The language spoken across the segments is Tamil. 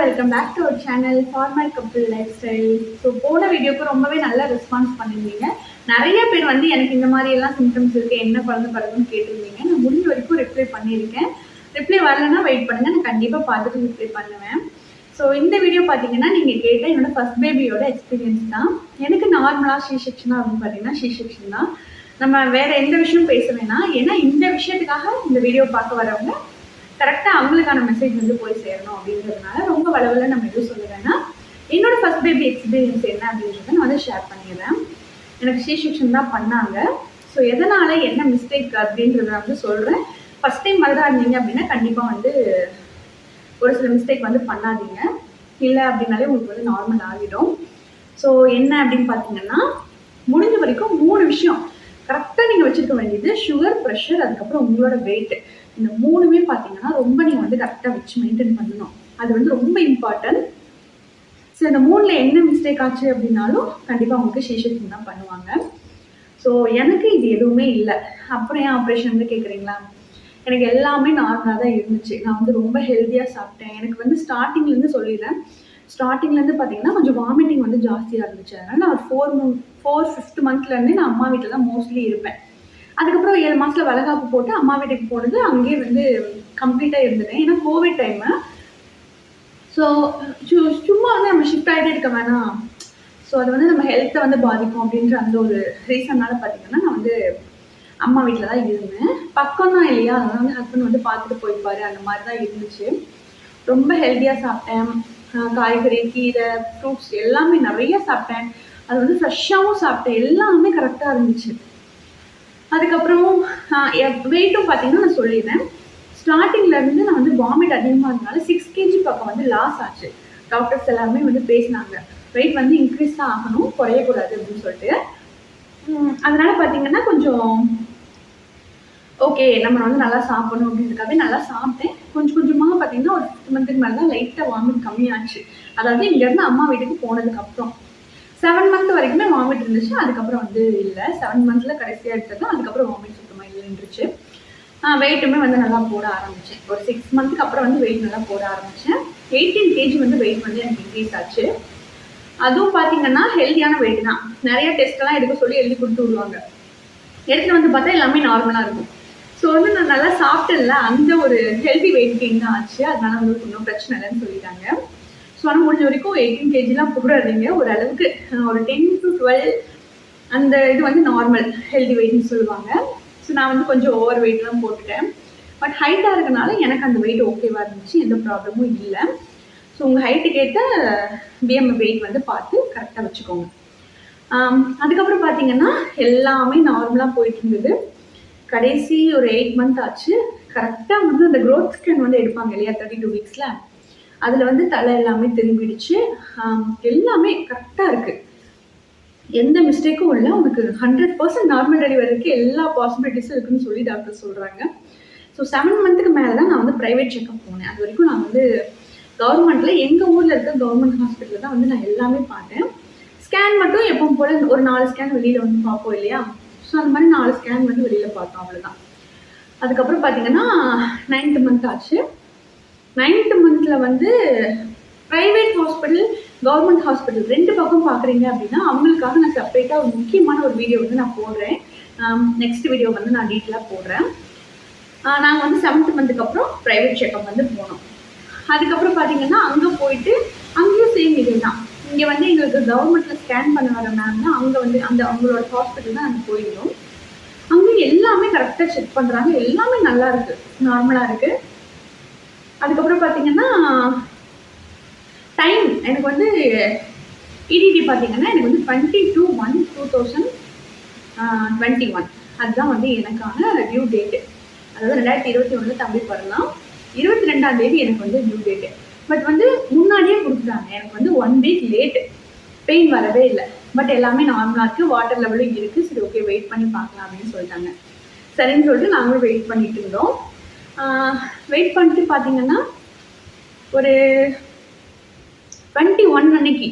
Welcome back to our channel formal couple lifestyle so போன வீடியோக்கு ரொம்பவே நல்ல ரெஸ்பான்ஸ் பண்ணியிருந்தீங்க. நிறைய பேர் வந்து எனக்கு இந்த மாதிரி எல்லாம் சிம்டம்ஸ் இருக்கு என்ன குழந்தை பிறகுன்னு கேட்டிருந்தீங்க. நான் முடிஞ்ச வரைக்கும் ரிப்ளை பண்ணியிருக்கேன். ரிப்ளை வரலன்னா வெயிட் பண்ணுங்க. நான் கண்டிப்பாக பார்த்துட்டு ரிப்ளை பண்ணுவேன். ஸோ இந்த வீடியோ பார்த்தீங்கன்னா நீங்கள் கேட்ட என்னோட ஃபர்ஸ்ட் பேபியோட எக்ஸ்பீரியன்ஸ் தான். எனக்கு நார்மலாக ஷீ செக்ஷனாக அப்படின்னு பார்த்தீங்கன்னா ஷீ செக்ஷன் தான். நம்ம வேற எந்த விஷயமும் பேச வேணாம். ஏன்னா இந்த விஷயத்துக்காக இந்த வீடியோ பார்க்க வரவங்க கரெக்டாக அவங்களுக்கான மெசேஜ் வந்து போய் சேரணும் அப்படின்றதுனால ரொம்ப வளவில் நம்ம எதுவும் சொல்ல வேணாம் என்னோட ஃபர்ஸ்ட் பேபி எக்ஸ்பீரியன்ஸ் என்ன அப்படின்றத நான் வந்து ஷேர் பண்ணிடுறேன். எனக்கு சி செக்ஷன் தான் பண்ணாங்க. ஸோ எதனால என்ன மிஸ்டேக் அப்படின்றத வந்து சொல்கிறேன் ஃபர்ஸ்ட் டைம் மதராக இருந்தீங்க அப்படின்னா கண்டிப்பாக வந்து ஒரு சில மிஸ்டேக் வந்து பண்ணாதீங்க. இல்லை அப்படின்னாலே உங்களுக்கு வந்து நார்மல் ஆகிடும். ஸோ என்ன அப்படின்னு பார்த்தீங்கன்னா முடிஞ்ச வரைக்கும் மூணு விஷயம் கரெக்டாக நீங்கள் வச்சுருக்க வேண்டியது சுகர் ப்ரெஷர் அதுக்கப்புறம் உங்களோட வெயிட் இந்த மூணுமே பார்த்தீங்கன்னா ரொம்ப நீங்கள் வந்து கரெக்டாக வச்சு மெயின்டைன் பண்ணணும். அது வந்து ரொம்ப இம்பார்ட்டன்ட் ஸோ இந்த மூணில் என்ன மிஸ்டேக் ஆச்சு அப்படின்னாலும் கண்டிப்பாக அவங்களுக்கு சீஷன் தான் பண்ணுவாங்க. ஸோ எனக்கு இது எதுவுமே இல்லை. அப்புறம் ஏன் ஆப்ரேஷன் வந்து கேட்குறீங்களா எனக்கு எல்லாமே நார்மலாக தான் இருந்துச்சு. நான் வந்து ரொம்ப ஹெல்த்தியாக சாப்பிட்டேன். எனக்கு வந்து ஸ்டார்டிங்லேருந்து சொல்லிடுறேன். ஸ்டார்டிங்லேருந்து பார்த்தீங்கன்னா கொஞ்சம் வாமிட்டிங் வந்து ஜாஸ்தியாக இருந்துச்சு. அதனால் நான் ஒரு ஃபோர் ஃபோர் ஃபிஃப்த் மந்த்லேருந்து நான் அம்மா வீட்டில் தான் மோஸ்ட்லி இருப்பேன். அதுக்கப்புறம் ஏழு மாதத்தில் வளகாப்பு போட்டு அம்மா வீட்டுக்கு போனது அங்கேயே வந்து கம்ப்ளீட்டாக இருந்துட்டேன். ஏன்னா கோவிட் டைமு ஸோ சும்மா வந்து நம்ம ஷிஃப்ட் ஆகிட்டே இருக்க வேணாம். ஸோ அது வந்து நம்ம ஹெல்த்தை வந்து பாதிக்கும் அப்படின்ற அந்த ஒரு ரீசன்னால பார்த்தீங்கன்னா நான் வந்து அம்மா வீட்டில் தான் இருந்தேன். பக்கம் தான் இல்லையா? அதனால வந்து ஹஸ்பண்ட் வந்து பார்த்துட்டு போய்ப்பாரு. அந்த மாதிரி தான் இருந்துச்சு. ரொம்ப ஹெல்த்தியாக சாப்பிட்டேன். காய்கறி கீரை ஃப்ரூட்ஸ் எல்லாமே நிறைய சாப்பிட்டேன். அது வந்து ஃப்ரெஷ்ஷாகவும் சாப்பிட்டேன். எல்லாமே கரெக்டாக இருந்துச்சு. அதுக்கப்புறம் வெயிட்டும் பார்த்தீங்கன்னா நான் சொல்லிடுறேன். ஸ்டார்டிங்லேருந்து நான் வந்து வாமிட் அதிகமாக இருந்தனால சிக்ஸ் கேஜி பக்கம் வந்து லாஸ் ஆச்சு. டாக்டர்ஸ் எல்லாருமே வந்து பேசினாங்க. வெயிட் வந்து இன்க்ரீஸ் தான் ஆகணும் குறையக்கூடாது அப்படின்னு சொல்லிட்டு. அதனால் பார்த்தீங்கன்னா கொஞ்சம் ஓகே நம்ம வந்து நல்லா சாப்பிடணும் அப்படின்றதுக்காகவே நல்லா சாப்பிட்டேன். கொஞ்சம் கொஞ்சமாக பார்த்தீங்கன்னா ஒரு மந்த்துக்கு மேலே தான் லைட்டாக வாமிட் கம்மியாச்சு. அதாவது இங்கேருந்து அம்மா வீட்டுக்கு போனதுக்கப்புறம் செவன் மந்த் வரைக்குமே வாமிட் இருந்துச்சு. அதுக்கப்புறம் வந்து இல்லை. செவன் மந்த்ல கடைசியாக எடுத்ததும் அதுக்கப்புறம் வாமிட் சுத்தமாக இல்லைன்றுச்சு வெயிட்டுமே வந்து நல்லா போட ஆரம்பிச்சேன். ஒரு சிக்ஸ் மந்த்துக்கு அப்புறம் வந்து வெயிட் நல்லா போட ஆரம்பிச்சேன். எயிட்டீன் கேஜி வந்து வெயிட் வந்து எனக்கு இன்க்ரீஸ் ஆச்சு. அதுவும் பார்த்தீங்கன்னா ஹெல்த்தியான வெயிட் தான். நிறைய டெஸ்ட் எல்லாம் எடுக்க சொல்லி எழுதி கொடுத்து விடுவாங்க. எடுத்துட்டு வந்து பார்த்தா எல்லாமே நார்மலாக இருக்கும். ஸோ வந்து நான் நல்லா சாப்பிட்டேன்ல அந்த ஒரு ஹெல்தி வெயிட் கெயின் தான் ஆச்சு. அதனால வந்து ஒன்றும் பிரச்சனை இல்லைன்னு சொல்லிட்டாங்க. ஸோ ஆனால் முடிஞ்ச வரைக்கும் எயிட்டீன் கேஜிலாம் போடாதீங்க. ஓரளவுக்கு ஒரு டென் டு டுவெல் அந்த இது வந்து நார்மல் ஹெல்தி வெயிட்னு சொல்லுவாங்க. ஸோ நான் வந்து கொஞ்சம் ஓவர் வெயிட்லாம் போட்டுட்டேன். பட் ஹைட்டாக இருக்கனால எனக்கு அந்த வெயிட் ஓகேவாக இருந்துச்சு. எந்த ப்ராப்ளமும் இல்லை. ஸோ உங்கள் ஹைட்டுக்கு ஏற்ற பிஎம் வெயிட் வந்து பார்த்து கரெக்டாக வச்சுக்கோங்க. அதுக்கப்புறம் பார்த்தீங்கன்னா எல்லாமே நார்மலாக போயிட்டு இருந்தது. கடைசி ஒரு எயிட் மந்த் ஆச்சு. கரெக்டாக வந்து அந்த க்ரோத் ஸ்கேன் வந்து எடுப்பாங்க இல்லையா தேர்ட்டி டூ வீக்ஸில் அதில் வந்து தலை எல்லாமே திரும்பிடுச்சு. எல்லாமே கரெக்டாக இருக்குது எந்த மிஸ்டேக்கும் இல்லை. உனக்கு ஹண்ட்ரட் பர்சன்ட் நார்மல் டெலிவரிக்கு எல்லா பாசிபிலிட்டிஸும் இருக்குன்னு சொல்லி டாக்டர் சொல்கிறாங்க ஸோ செவன் மந்த்துக்கு மேலே தான் நான் வந்து ப்ரைவேட் செக்அப் போனேன். அது வரைக்கும் நான் வந்து கவர்மெண்ட்டில் எங்கள் ஊரில் இருக்க கவர்மெண்ட் ஹாஸ்பிட்டலில் தான் வந்து நான் எல்லாமே பார்த்தேன். ஸ்கேன் மட்டும் எப்பவும் போல் ஒரு நாலு ஸ்கேன் வெளியில் வந்து பார்ப்போம் இல்லையா? ஸோ அந்த மாதிரி நாலு ஸ்கேன் வந்து வெளியில் பார்த்தோம் அவ்வளோதான் அதுக்கப்புறம் பார்த்தீங்கன்னா நைன்த் மந்த் ஆச்சு. நைன்த் மந்தில் வந்து ப்ரைவேட் ஹாஸ்பிட்டல் கவர்மெண்ட் ஹாஸ்பிட்டல் ரெண்டு பக்கம் பார்க்குறீங்க அப்படின்னா அவங்களுக்காக நான் செப்பரேட்டாக ஒரு முக்கியமான ஒரு வீடியோ வந்து நான் போடுறேன். நெக்ஸ்ட் வீடியோ வந்து நான் டீட்டெயிலாக போடுறேன். நாங்கள் வந்து செவன்த் மந்த்துக்கு அப்புறம் ப்ரைவேட் செக்அப் வந்து போனோம். அதுக்கப்புறம் பார்த்தீங்கன்னா அங்கே போயிட்டு அங்கேயும் சேம் இதே தான் இங்கே வந்து எங்களுக்கு கவர்மெண்ட்டில் ஸ்கேன் பண்ண வர மேம் தான் அங்கே வந்து அந்த அவங்களோட ஹாஸ்பிட்டல் தான் நாங்கள் போயிடும். அங்கே எல்லாமே கரெக்டாக செக் பண்ணுறாங்க எல்லாமே நல்லா இருக்கு. நார்மலாக இருக்கு. அதுக்கப்புறம் பார்த்தீங்கன்னா டைம் எனக்கு வந்து இடிடி பார்த்தீங்கன்னா எனக்கு வந்து twenty two one two thousand twenty one அதுதான் வந்து எனக்கான டியூ டேட்டு அதாவது ரெண்டாயிரத்தி இருபத்தி ஒன்று தம்பி பிறந்தான். இருபத்தி ரெண்டாம் தேதி எனக்கு வந்து டியூ டேட்டு பட் வந்து முன்னாடியே கொடுத்துட்டாங்க. எனக்கு வந்து ஒன் வீக் லேட்டு பெயின் வரவே இல்லை. பட் எல்லாமே நார்மலாக இருக்குது வாட்டர் லெவலும் இருக்குது சரி ஓகே வெயிட் பண்ணி பார்க்கலாம் அப்படின்னு சொல்லிட்டாங்க. சரின்னு சொல்லிட்டு நாங்களும் வெயிட் பண்ணிட்டு இருந்தோம். வெயிட் பண்ணிட்டு பார்த்தீங்கன்னா ஒரு டுவெண்ட்டி ஒன் அன்னைக்கு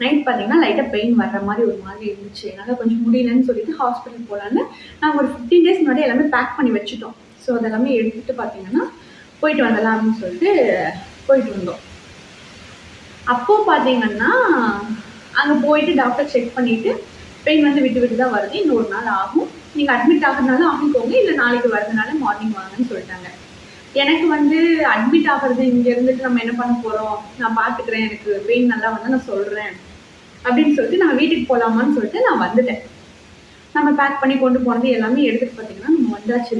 நைட் பார்த்தீங்கன்னா லைட்டாக பெயின் வர்ற மாதிரி ஒரு மாதிரி இருந்துச்சு. என்னால் கொஞ்சம் முடியலன்னு சொல்லிட்டு ஹாஸ்பிட்டல் போகலான்னு நாங்கள் ஒரு ஃபிஃப்டீன் டேஸ் முன்னாடி எல்லாமே பேக் பண்ணி வச்சுட்டோம். ஸோ அதெல்லாமே எடுத்துகிட்டு பார்த்தீங்கன்னா போயிட்டு வந்துடலாம் அப்படின்னு சொல்லிட்டு போயிட்டு வந்தோம் அப்போ பார்த்தீங்கன்னா அங்கே போயிட்டு டாக்டர் செக் பண்ணிட்டு பெயின் வந்து விட்டு விட்டு தான் வருது. இன்னும் ஒரு நாள் ஆகும். நீங்கள் அட்மிட் ஆகுறதுனாலும் ஆகிக்கோங்க. இல்லை நாளைக்கு வரதுனால மார்னிங் வாங்கன்னு சொல்லிட்டாங்க. எனக்கு வந்து அட்மிட் ஆகிறது இங்கே இருந்துட்டு நம்ம என்ன பண்ண போகிறோம் நான் பார்த்துக்கிறேன் எனக்கு பெயின் நல்லா வந்து நான் சொல்கிறேன் அப்படின்னு சொல்லிட்டு நான் வீட்டுக்கு போகலாமான்னு சொல்லிட்டு நான் வந்துட்டேன். நம்ம பேக் பண்ணி கொண்டு போனது எல்லாமே எடுத்துகிட்டு பார்த்தீங்கன்னா நம்ம வந்தாச்சு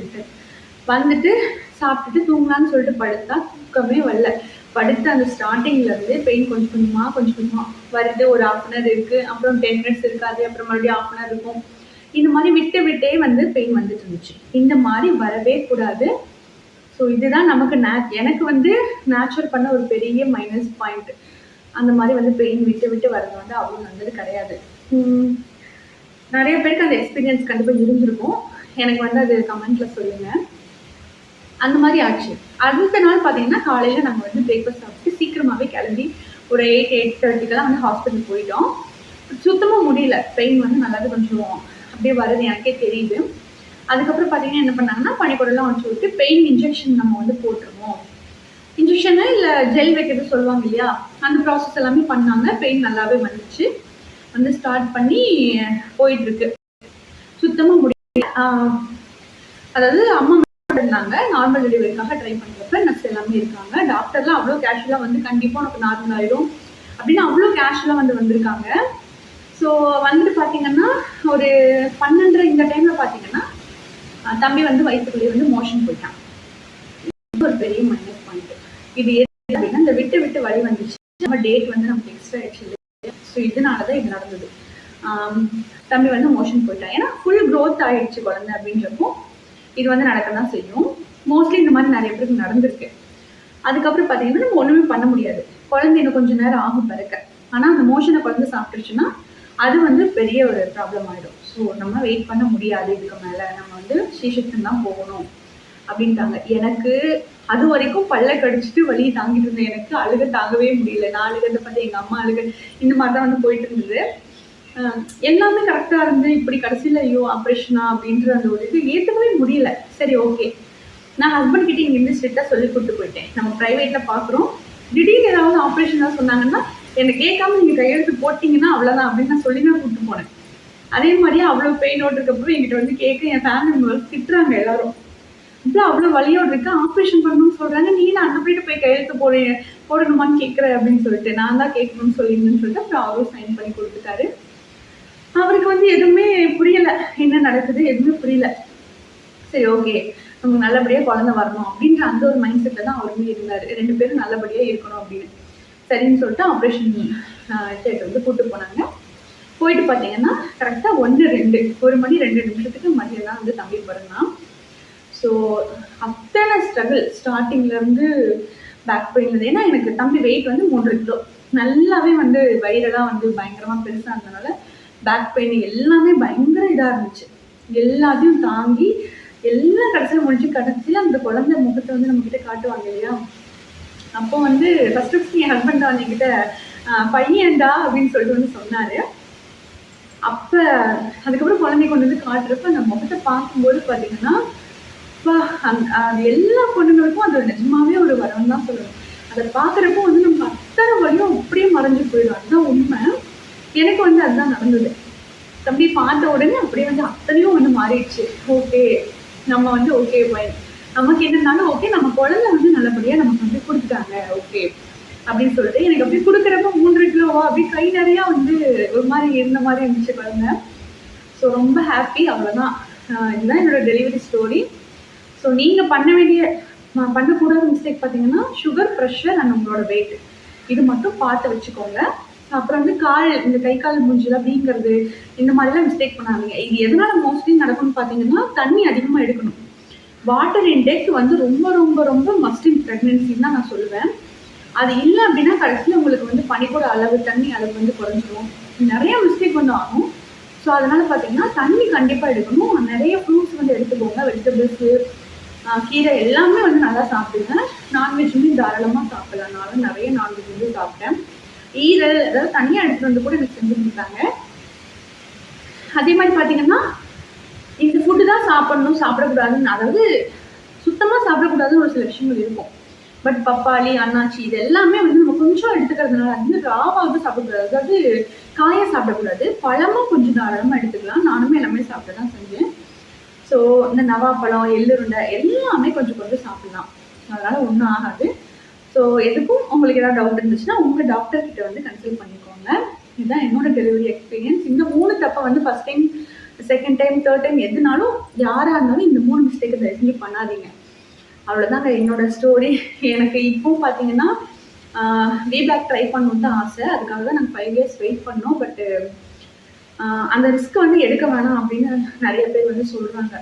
வந்துட்டு சாப்பிட்டுட்டு தூங்கலான்னு சொல்லிட்டு படுத்தா தூக்கமே வரல. படுத்து அந்த ஸ்டார்டிங்ல இருந்து பெயின் கொஞ்சம் கொஞ்சமா கொஞ்சம் கொஞ்சமா வருது. ஒரு ஹாஃப் அன் ஹவர் இருக்கு. அப்புறம் டென் மினிட்ஸ் இருக்காது. அப்புறம் மறுபடியும் ஹாஃப் அன் ஹவர் இருக்கும். இந்த மாதிரி விட்டு விட்டே வந்து பெயின் வந்துட்டு இருந்துச்சு. இந்த மாதிரி வரவே கூடாது. ஸோ இதுதான் நமக்கு நே எனக்கு வந்து நேச்சுரல் பண்ண ஒரு பெரிய மைனஸ் பாயிண்ட் அந்த மாதிரி வந்து பெயின் விட்டு விட்டு வர்றது வந்து அவ்வளோ நல்லது கிடையாது. நிறைய பேருக்கு அந்த எக்ஸ்பீரியன்ஸ் கண்டிப்பாக இருந்திருக்கும். எனக்கு வந்து அது கமெண்ட்ல சொல்லுங்கள் அந்த மாதிரி ஆச்சு. அடுத்த நாள் பார்த்தீங்கன்னா காலையில் நாங்கள் வந்து பிரேக்ஃபாஸ்ட் சாப்பிட்டு சீக்கிரமாகவே கிளம்பி ஒரு எயிட் எயிட் தேர்ட்டிக்கெல்லாம் வந்து ஹாஸ்பிட்டல் போயிட்டோம். சுத்தமாக முடியல. பெயின் வந்து நல்லாவே கொஞ்சம் அப்படியே வருது எனக்கே தெரியுது. அதுக்கப்புறம் பார்த்தீங்கன்னா என்ன பண்ணாங்கன்னா பனிக்கூடலாம் வச்சு விட்டு பெயின் இன்ஜெக்ஷன் நம்ம வந்து போட்டுருவோம். இன்ஜெக்ஷனு இல்லை ஜெல் வைக்கிறது சொல்லுவாங்க இல்லையா? அந்த ப்ராசஸ் எல்லாமே பண்ணாங்க. பெயின் நல்லாவே வந்துச்சு. வந்து ஸ்டார்ட் பண்ணி போயிட்டுருக்கு சுத்தமாக முடியல. அதாவது அம்மா இருந்தாங்க நார்மல் டெலிவரிக்காக ட்ரை பண்ணுறப்ப நர்ஸ் எல்லாமே இருக்காங்க. டாக்டர்லாம் அவ்வளோ கேஷுவலாக வந்து கண்டிப்பாக உனக்கு நார்மல் ஆயிடும். அப்படின்னு அவ்வளோ கேஷுவலாக வந்து வந்திருக்காங்க. ஸோ வந்துட்டு பார்த்தீங்கன்னா ஒரு பன்னெண்டரை இந்த டைமில் பார்த்தீங்கன்னா தம்பி வந்து வயிற்றுக்குள்ளேயே வந்து மோஷன் போயிட்டான். ஒரு பெரிய மைனஸ் பாயிண்ட் இது எது அப்படின்னா இந்த விட்டு விட்டு வழி வந்துச்சு. நம்ம டேட் வந்து நமக்கு எக்ஸ்ட்ரா ஆயிடுச்சு. ஸோ இதனால தான் இது நடந்தது. தம்பி வந்து மோஷன் போயிட்டான். ஏன்னா ஃபுல் க்ரோத் ஆயிடுச்சு குழந்தை அப்படின்றப்போ. இது வந்து நடக்க தான் செய்யும். மோஸ்ட்லி இந்த மாதிரி நிறைய பேருக்கு நடந்திருக்கு. அதுக்கப்புறம் பார்த்தீங்கன்னா நம்ம ஒன்றுமே பண்ண முடியாது. குழந்தை இன்னும் கொஞ்சம் நேரம் ஆகும் பிறக்க ஆனால் அந்த மோஷனை குழந்தை சாப்பிட்டுருச்சுன்னா அது வந்து பெரிய ஒரு ப்ராப்ளம் ஆகிடும் ஸோ நம்ம வெயிட் பண்ண முடியாது. இதுக்கு மேலே நம்ம வந்து ஸ்ரீசக்தன் தான் போகணும் அப்படின்ட்டாங்க. எனக்கு அது வரைக்கும் பல்ல கடிச்சிட்டு வழி தாங்கிட்டு இருந்தேன். எனக்கு அழுக தாங்கவே முடியல. நான் அழுகிறத பார்த்து எங்கள் அம்மா அழுக இந்த மாதிரி தான் வந்து போயிட்டு இருந்தது. எல்லாமே கரெக்டாக இருந்து இப்படி கடைசியில் ஐயோ ஆப்ரேஷனா அப்படின்ற அந்த ஒரு இது ஏற்றுக்கவே முடியல. சரி ஓகே நான் ஹஸ்பண்ட் கிட்டே இங்கேருந்து ஸ்ட்ரிக்டாக சொல்லி கூப்பிட்டு போயிட்டேன். நம்ம ப்ரைவேட்டில் பார்க்குறோம். திடீர்னு ஏதாவது ஆப்ரேஷன் தான் சொன்னாங்கன்னா என்னை கேட்காம நீங்கள் கையெழுத்து போட்டிங்கன்னா அவ்வளோதான் அப்படின்னு நான் சொல்லி தான் கூப்பிட்டு போனேன். அதே மாதிரியே அவ்வளோ பெயினோடு இருக்கப்போ என்கிட்ட வந்து கேட்க என் ஃபேமிலி மெம்பர்ஸ் திட்டுறாங்க எல்லாரும். இப்போ அவ்வளோ வழியோடு இருக்கு ஆப்ரேஷன் பண்ணணும்னு சொல்கிறாங்க நீ நான் அங்கே போயிட்டு போய் கையெழுத்து போட போடணுமான்னு கேட்குற? அப்படின்னு சொல்லிட்டு நான் தான் கேட்கணும்னு சொல்லியிருந்தேன்னு சொல்லிட்டு அப்புறம் அவரும் சைன் பண்ணி கொடுத்துட்டாரு. அவருக்கு வந்து எதுவுமே புரியல. என்ன நடக்குது? எதுவுமே புரியல. சரி ஓகே நமக்கு நல்லபடியாக குழந்தை வரணும் அப்படின்ற அந்த ஒரு மைண்ட் செட்டில் தான் அவருமே இருந்தார். ரெண்டு பேரும் நல்லபடியாக இருக்கணும் அப்படின்னு. சரின்னு சொல்லிட்டு ஆப்ரேஷன் தேட்டர் வந்து கூட்டு போனாங்க. போயிட்டு பார்த்தீங்கன்னா கரெக்டாக ஒன்று ரெண்டு ஒரு மணி ரெண்டு நிமிஷத்துக்கு மதியம் தான் வந்து தம்பி பிறந்தான். ஸோ அத்தனை ஸ்ட்ரகிள் ஸ்டார்டிங்லேருந்து பேக் பெயின் ஏன்னா எனக்கு தம்பி வெயிட் வந்து மூன்று கிலோ. நல்லாவே வந்து வயிறெல்லாம் வந்து பயங்கரமாக பெருசாக இருந்தனால பேக் பெயின் எல்லாமே பயங்கர இதாக இருந்துச்சு. எல்லாத்தையும் தாங்கி எல்லா கடைசியில் முடிஞ்சு கடைசியில் அந்த குழந்தை முகத்தை வந்து நம்மக்கிட்ட காட்டுவாங்க இல்லையா? அப்போ வந்து ஃபஸ்ட்டு ஃபர்ஸ்ட் என் ஹஸ்பண்ட் வந்து என்கிட்ட பையன்டா அப்படின்னு சொல்லிட்டு வந்து சொன்னார். அப்போ அதுக்கப்புறம் குழந்தை கொண்டு வந்து காட்டுறப்ப அந்த முகத்தை பார்க்கும்போது பார்த்தீங்கன்னா அப்பா, அந்த அது எல்லா பொண்ணுங்களுக்கும் அது நிஜமாவே ஒரு வரம் தான் சொல்லணும் அதை பார்க்குறப்போ வந்து நமக்கு அத்தனை வழியும் அப்படியே மறைஞ்சு போயிடும் அதுதான் உண்மை எனக்கு நடந்தது. தம்பி பார்த்த உடனே அப்படியே வந்து அத்தனையும் வந்து மாறிடுச்சு. ஓகே நம்ம வந்து ஓகே பையன் நமக்கு என்னன்னாலும் ஓகே நம்ம குழந்தை வந்து நல்லபடியா நமக்கு வந்து கொடுத்துட்டாங்க ஓகே அப்படின்னு சொல்லிட்டு எனக்கு அப்படி கொடுக்குறப்ப மூன்று கிலோவா அப்படி கை நிறைய வந்து ஒரு மாதிரி இருந்த மாதிரி இருந்துச்சு குழந்தை ஸோ ரொம்ப ஹாப்பி அவ்வளோதான் இதுதான் என்னோட டெலிவரி ஸ்டோரி ஸோ நீங்கள் பண்ண வேண்டிய நான் பண்ணக்கூடாத மிஸ்டேக் பார்த்தீங்கன்னா சுகர் ப்ரெஷர் அண்ட் உங்களோட வெயிட் இது மட்டும் பார்த்து வச்சுக்கோங்க. அப்புறம் வந்து கால் இந்த கை கால் மூஞ்சிலாம் வீங்கிறது இந்த மாதிரிலாம் மிஸ்டேக் பண்ணாதீங்க. இது எதனால மோஸ்ட்லி நடக்கும்னு பார்த்தீங்கன்னா தண்ணி அதிகமாக எடுக்கணும். வாட்டர் இன்டேக் வந்து ரொம்ப ரொம்ப ரொம்ப மஸ்ட் இன் ப்ரெக்னென்சின்னு தான் நான் சொல்லுவேன். அது இல்லை அப்படின்னா கடைசியில் உங்களுக்கு வந்து பனிக்கூட அளவு தண்ணி அளவு வந்து குறைஞ்சிரும். நிறைய மிஸ்டேக் வந்து ஆகும். ஸோ அதனால பார்த்தீங்கன்னா தண்ணி கண்டிப்பாக எடுக்கணும். நிறைய ஃப்ரூட்ஸ் வந்து எடுத்துக்கோங்க. வெஜிடபிள்ஸு கீரை எல்லாமே வந்து நல்லா சாப்பிடுங்க. நான்வெஜ்ஜுமே தாராளமாக சாப்பிடலாம். நானும் நிறைய நான்வெஜ் வந்து சாப்பிட்டேன். ஈரல் அதாவது தனியாக எடுத்துகிட்டு வந்து கூட எனக்கு செஞ்சு கொடுத்தாங்க. அதே மாதிரி பார்த்தீங்கன்னா இந்த ஃபுட்டு தான் சாப்பிடணும் சாப்பிடக்கூடாதுன்னு அதாவது சுத்தமாக சாப்பிடக்கூடாதுன்னு ஒரு சில விஷயங்கள் இருக்கும். பட் பப்பாளி அன்னாச்சி இது எல்லாமே வந்து நம்ம கொஞ்சம் எடுத்துக்கிறதுனால அது வந்து ராவாக சாப்பிடக்கூடாது. அதாவது காயை சாப்பிடக்கூடாது. பழமும் கொஞ்சம் தாராளமாக எடுத்துக்கலாம். நானுமே எல்லாமே சாப்பிட தான் செஞ்சேன். ஸோ இந்த நவாப்பழம் எள்ளுருண்டை எல்லாமே கொஞ்சம் கொஞ்சம் சாப்பிடலாம். அதனால் ஒன்றும் ஆகாது. ஸோ எதுக்கும் உங்களுக்கு ஏதாவது டவுட் இருந்துச்சுன்னா உங்கள் டாக்டர் கிட்ட வந்து கன்சல்ட் பண்ணிக்கோங்க. இதுதான் என்னோட டெலிவரி எக்ஸ்பீரியன்ஸ் இந்த மூணு தப்பை வந்து first time second time third time எதுனாலும் யாராக இருந்தாலும் இந்த மூணு மிஸ்டேக்கை தயவு செஞ்சு பண்ணாதீங்க. அவ்வளோதாங்க என்னோட ஸ்டோரி எனக்கு இப்போவும் பார்த்தீங்கன்னா வீபேக் ட்ரை பண்ணணுன்னு தான் ஆசை. அதுக்காக தான் நாங்கள் ஃபைவ் இயர்ஸ் வெயிட் பண்ணோம். பட்டு அந்த ரிஸ்க் வந்து எடுக்க வேணாம் அப்படின்னு நிறைய பேர் வந்து சொல்கிறாங்க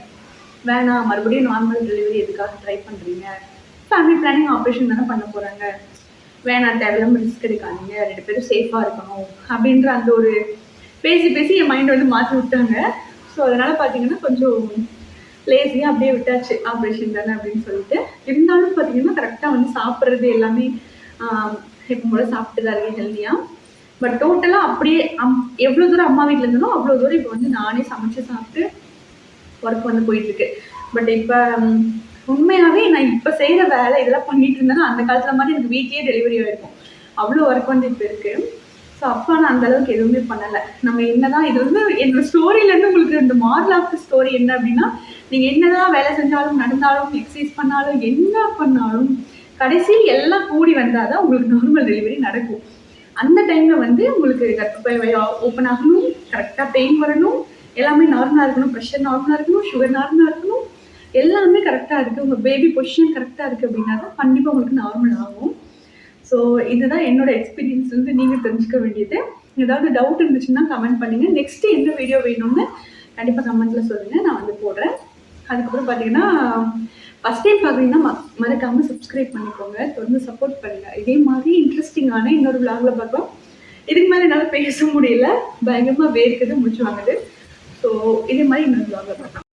வேணாம் மறுபடியும் நார்மல் டெலிவரி எதுக்காக ட்ரை பண்ணுறீங்க ஃபேமிலி பிளானிங் ஆப்ரேஷன் தானே பண்ண போகிறாங்க வேணாம் தேவையில்லாம ரிஸ்க் எடுக்காதீங்க. ரெண்டு பேரும் சேஃபாக இருக்கணும். அப்படின்ற அந்த ஒரு பேசி பேசி என் மைண்ட் வந்து மாற்றி விட்டாங்க. ஸோ அதனால் பார்த்தீங்கன்னா கொஞ்சம் லேசியாக அப்படியே விட்டாச்சு. ஆப்ரேஷன் தானே அப்படின்னு சொல்லிட்டு. இருந்தாலும் பார்த்தீங்கன்னா கரெக்டாக வந்து சாப்பிட்றது எல்லாமே இப்போ போல சாப்பிட்டு தான் இருக்கேன் ஹெல்த்தியாக பட் டோட்டலாக அப்படியே அம் எவ்வளோ தூரம் அம்மா வீட்டில் இருந்தனோ அவ்வளோ தூரம் இப்போ வந்து நானே சமைச்சு சாப்பிட்டு ஒர்க் வந்து போயிட்டுருக்கு பட் இப்போ உண்மையாகவே நான் இப்போ செய்கிற வேலை இதெல்லாம் பண்ணிட்டு இருந்தேன்னா அந்த காலத்தில் மாதிரி எனக்கு வீட்லேயே டெலிவரி ஆகிருக்கும் அவ்வளோ ஒர்க் வந்து இப்போ இருக்குது ஸோ அப்பா நான் அந்த அளவுக்கு எதுவுமே பண்ணலை. நம்ம என்னதான் இது வந்து என்னோட ஸ்டோரியிலேருந்து உங்களுக்கு இந்த மாடல் ஆஃப் ஸ்டோரி என்ன அப்படின்னா நீங்கள் என்னதான் வேலை செஞ்சாலும் நடந்தாலும் எக்ஸசைஸ் பண்ணாலும் என்ன பண்ணாலும் கடைசி எல்லாம் கூடி வந்தால் தான் உங்களுக்கு நார்மல் டெலிவரி நடக்கும். அந்த டைமில் வந்து உங்களுக்கு கர்ப்பப்பை ஓப்பன் ஆகணும் கரெக்டாக பெயின் வரணும் எல்லாமே நார்மலாக இருக்கணும் ப்ரெஷர் நார்மலாக இருக்கணும் சுகர் நார்மலாக இருக்கணும் எல்லாமே கரெக்டாக இருக்குது உங்கள் பேபி பொசிஷன் கரெக்டாக இருக்குது அப்படின்னா தான் கண்டிப்பாக உங்களுக்கு நார்மல் ஆகும். ஸோ இதுதான் என்னோட எக்ஸ்பீரியன்ஸ் வந்து நீங்கள் தெரிஞ்சுக்க வேண்டியது. ஏதாவது டவுட் இருந்துச்சுன்னா கமெண்ட் பண்ணுங்கள் நெக்ஸ்ட்டு என்ன வீடியோ வேணும்னு கண்டிப்பாக கமெண்ட்டில் சொல்லுங்கள் நான் வந்து போடுறேன். அதுக்கப்புறம் பார்த்தீங்கன்னா ஃபஸ்ட் டைம் பார்க்குறீங்கன்னா ம மறக்காமல் சப்ஸ்கிரைப் பண்ணிக்கோங்க. தொடர்ந்து சப்போர்ட் பண்ணுங்கள் இதே மாதிரி இன்ட்ரெஸ்டிங்கான இன்னொரு விளாகில் பார்க்கலாம் இதுக்கு மேலே என்னால் பேச முடியல. பயங்கரமாக வேர்க்குது முடிச்சு வாங்குது. ஸோ இதே மாதிரி இன்னொரு விளாகில் பார்க்கலாம்.